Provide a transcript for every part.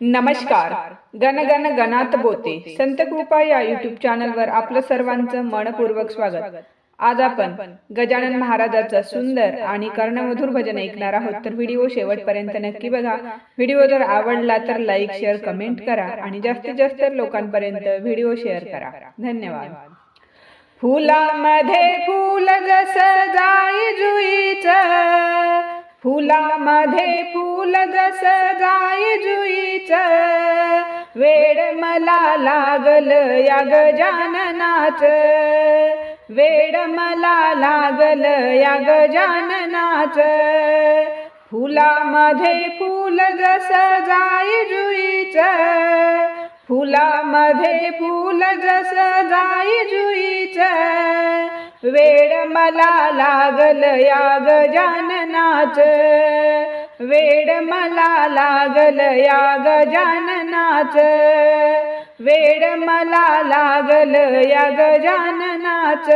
नमस्कार. गण गण गणात बोते. संत कृपा या युट्यूब चॅनलवर आपलं सर्वांचं मनपूर्वक स्वागत. आज आपण गजानन महाराजाचं सुंदर आणि कर्णमधुर भजन ऐकणार आहोत. तर व्हिडिओ शेवटपर्यंत नक्की बघा. व्हिडिओ जर आवडला तर लाईक शेअर कमेंट करा आणि जास्तीत जास्त लोकांपर्यंत व्हिडिओ शेअर करा. धन्यवाद. फुलामध्ये फुल जस जाई जुईचं फुलामध्ये फुल जस जाय जुईच. वेड मला लागल या गजाननाच वेड मला लागल या गजाननाच फुलामध्ये फुल जस जाय जुईच. फुलामध्ये फुल जस जाय जुईच. वेड मला लागल या गजाननाच वेड मला लागल या गजाननाच वेड मला लागल या गजाननाच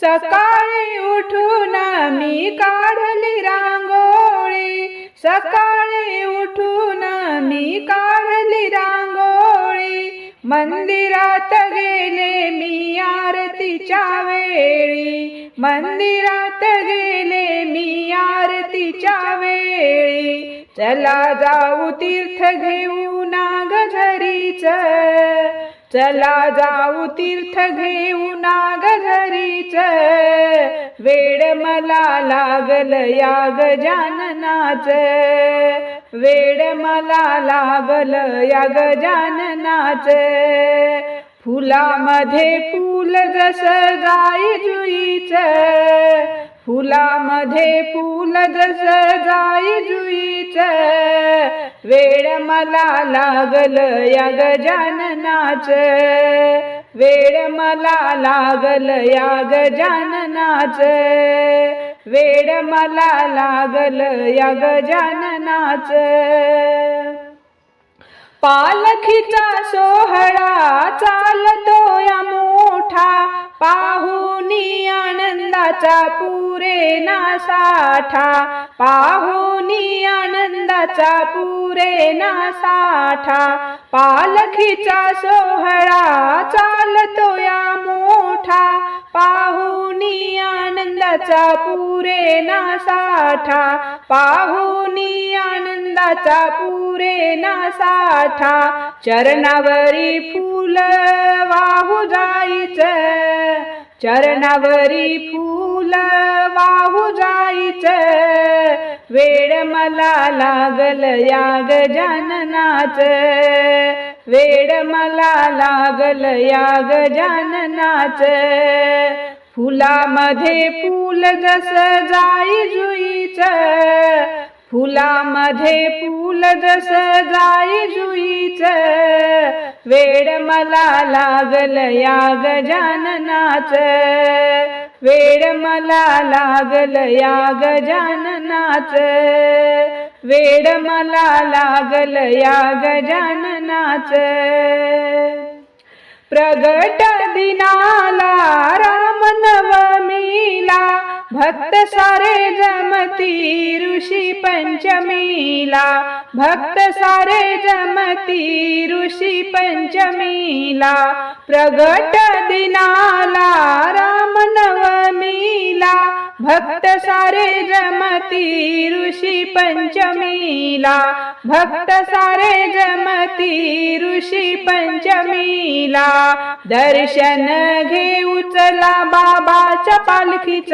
सकाळी उठून मी काढली रांगोळी. सकाळी उठून मी काढली रांगोळी. मंदिरात गेले मी आरतीच्या वेळी. मंदिरात गेले मी आरतीच्या वेळी. चला जाऊ तीर्थ घेऊ नागझरीच. चला जाऊ तीर्थ घेऊ नागझरीच वेड मला लागल या गजाननाच. वेड मला लागल या गजाननाच. फुलामध्ये फूल जस जाई जुईच. फुलामध्ये फुल जस जाई जुईच वेड मला लागल या गजाननाच वेड मला लागल या गजाननाच वेड मला लागल या गजाननाच पालखीचा सोहळा चालतो या मोठा पाहुनी आनंदाचा पुरेना साठा पाहुनी आनंदाचा पुरेना साठा पालखीचा सोहळा चालतो या मोठा. पाहुनी आनंदाचा पुरेना साठा पाहुनी आनंदाचा पुरेना साठा चरणावरी फुल वाहू जायचं. चरणावरी फूल वाहू जायच. वेड मला लागल या गजाननाच वेड मला लागल या गजाननाच फुलामध्ये फूल जस जाई जुईच. फुलामध्ये फूल जस जाई जुईच. वेड मला लागल या गजाननाच वेड मला लागल या गजाननाच वेड मला लागल या गजाननाच प्रगट दिनाला भक्त सारे जमती ऋषी पंचमीला. भक्त सारे जमती ऋषी पंचमीला. प्रगट दिनाला रामनवमीला भक्त सारे जमती ऋषी पंचमीला. भक्त सारे जमती ऋषी पंचमीला. दर्शन घेऊ चला बाबाच्या पालखीच.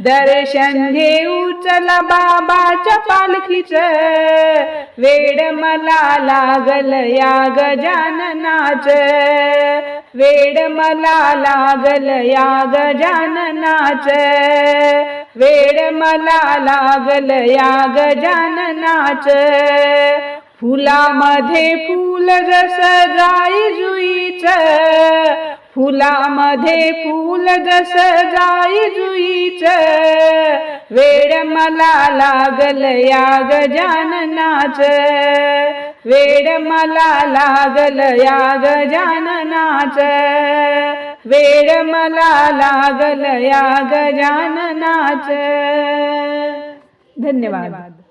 दर्शन घेऊ चला बाबाच्या पालखीच. वेड मला लागल या गजाननाच. वेड मला लागल या गजाननाच वेड मला लागल या गजाननाच फुलामध्ये फूल जस जाई जुईच. फुलामध्ये फूल जस जाई जुईच. वेड मला लागल या गजाननाच वेड मला लागल या गजाननाच वेड मला लागल या गजाननाच धन्यवाद.